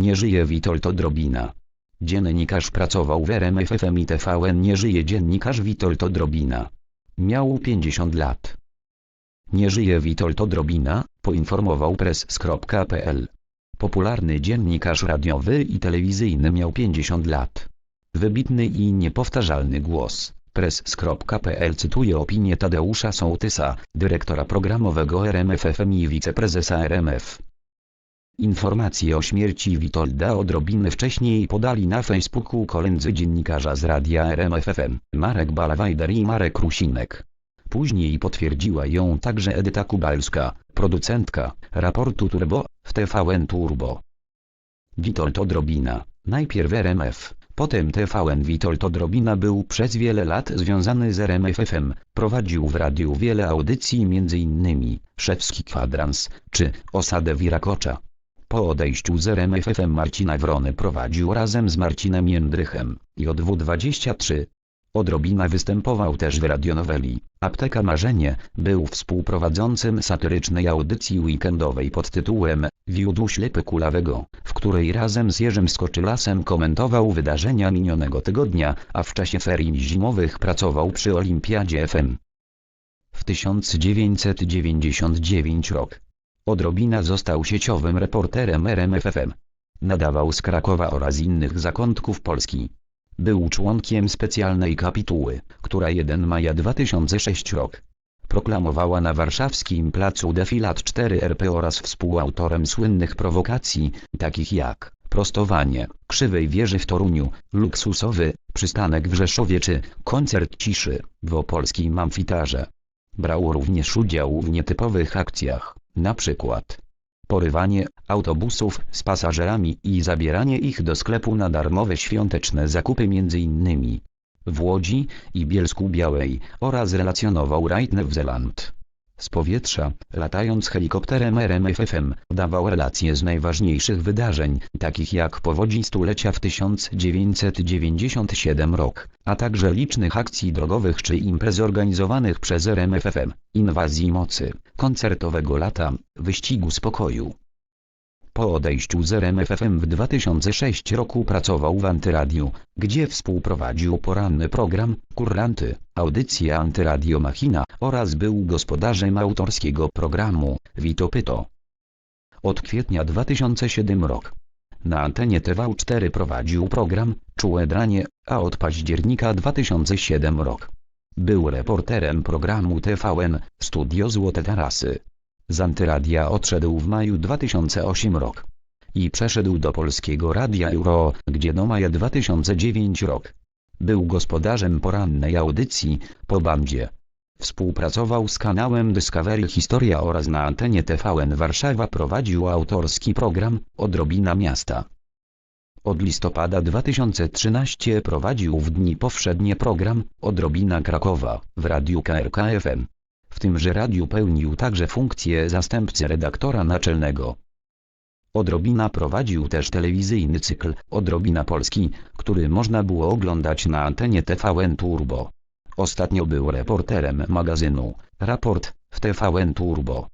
Nie żyje Witold Odrobina. Dziennikarz pracował w RMFFM i TVN Nie żyje dziennikarz Witold Odrobina. Miał 50 lat. Nie żyje Witold Odrobina, poinformował press.pl. Popularny dziennikarz radiowy i telewizyjny miał 50 lat. Wybitny i niepowtarzalny głos. Press.pl cytuje opinię Tadeusza Sołtysa, dyrektora programowego RMFFM i wiceprezesa RMF. Informacje o śmierci Witolda odrobiny wcześniej podali na Facebooku koledzy dziennikarza z radia RMFFM, Marek Balawajder i Marek Rusinek. Później potwierdziła ją także Edyta Kubalska, producentka raportu Turbo, w TVN Turbo. Witold Odrobina, najpierw RMF, potem TVN Witold Odrobina był przez wiele lat związany z RMFFM, prowadził w radiu wiele audycji m.in. Szewski Kwadrans, czy Osadę Wirakocza. Po odejściu z RMFFM Marcina Wrony prowadził razem z Marcinem Jędrychem, JW23. Odrobina występował też w radionoweli Apteka Marzenie, był współprowadzącym satyrycznej audycji weekendowej pod tytułem Wiódł ślepy kulawego, w której razem z Jerzym Skoczylasem komentował wydarzenia minionego tygodnia, a w czasie ferii zimowych pracował przy Olimpiadzie FM. W 1999 rok Odrobina został sieciowym reporterem RMFFM. Nadawał z Krakowa oraz innych zakątków Polski. Był członkiem specjalnej kapituły, która 1 maja 2006 rok proklamowała na warszawskim placu Defilat 4 RP oraz współautorem słynnych prowokacji, takich jak prostowanie, krzywej wieży w Toruniu, luksusowy, przystanek w Rzeszowie czy koncert ciszy w opolskim amfitarze. Brał również udział w nietypowych akcjach, na przykład porywanie autobusów z pasażerami i zabieranie ich do sklepu na darmowe świąteczne zakupy m.in. w Łodzi i Bielsku Białej oraz relacjonował rajd w Zeeland. Z powietrza, latając helikopterem RMFFM, dawał relacje z najważniejszych wydarzeń, takich jak powodzi stulecia w 1997 rok, a także licznych akcji drogowych czy imprez organizowanych przez RMFFM, inwazji mocy, koncertowego lata, wyścigu spokoju. Po odejściu z RMFFM w 2006 roku pracował w Antyradiu, gdzie współprowadził poranny program Kuranty, audycję Antyradio Machina oraz był gospodarzem autorskiego programu Vito Pyto. Od kwietnia 2007 rok. Na antenie TV4 prowadził program Czułe Dranie, a od października 2007 rok. Był reporterem programu TVN Studio Złote Tarasy. Z Antyradia odszedł w maju 2008 rok. I przeszedł do Polskiego Radia Euro, gdzie do maja 2009 rok. Był gospodarzem porannej audycji, po bandzie. Współpracował z kanałem Discovery Historia oraz na antenie TVN Warszawa prowadził autorski program Odrobina Miasta. Od listopada 2013 prowadził w dni powszednie program Odrobina Krakowa w Radiu KRKFM. W tymże radiu pełnił także funkcję zastępcy redaktora naczelnego. Odrobina prowadził też telewizyjny cykl Odrobina Polski, który można było oglądać na antenie TVN Turbo. Ostatnio był reporterem magazynu Raport w TVN Turbo.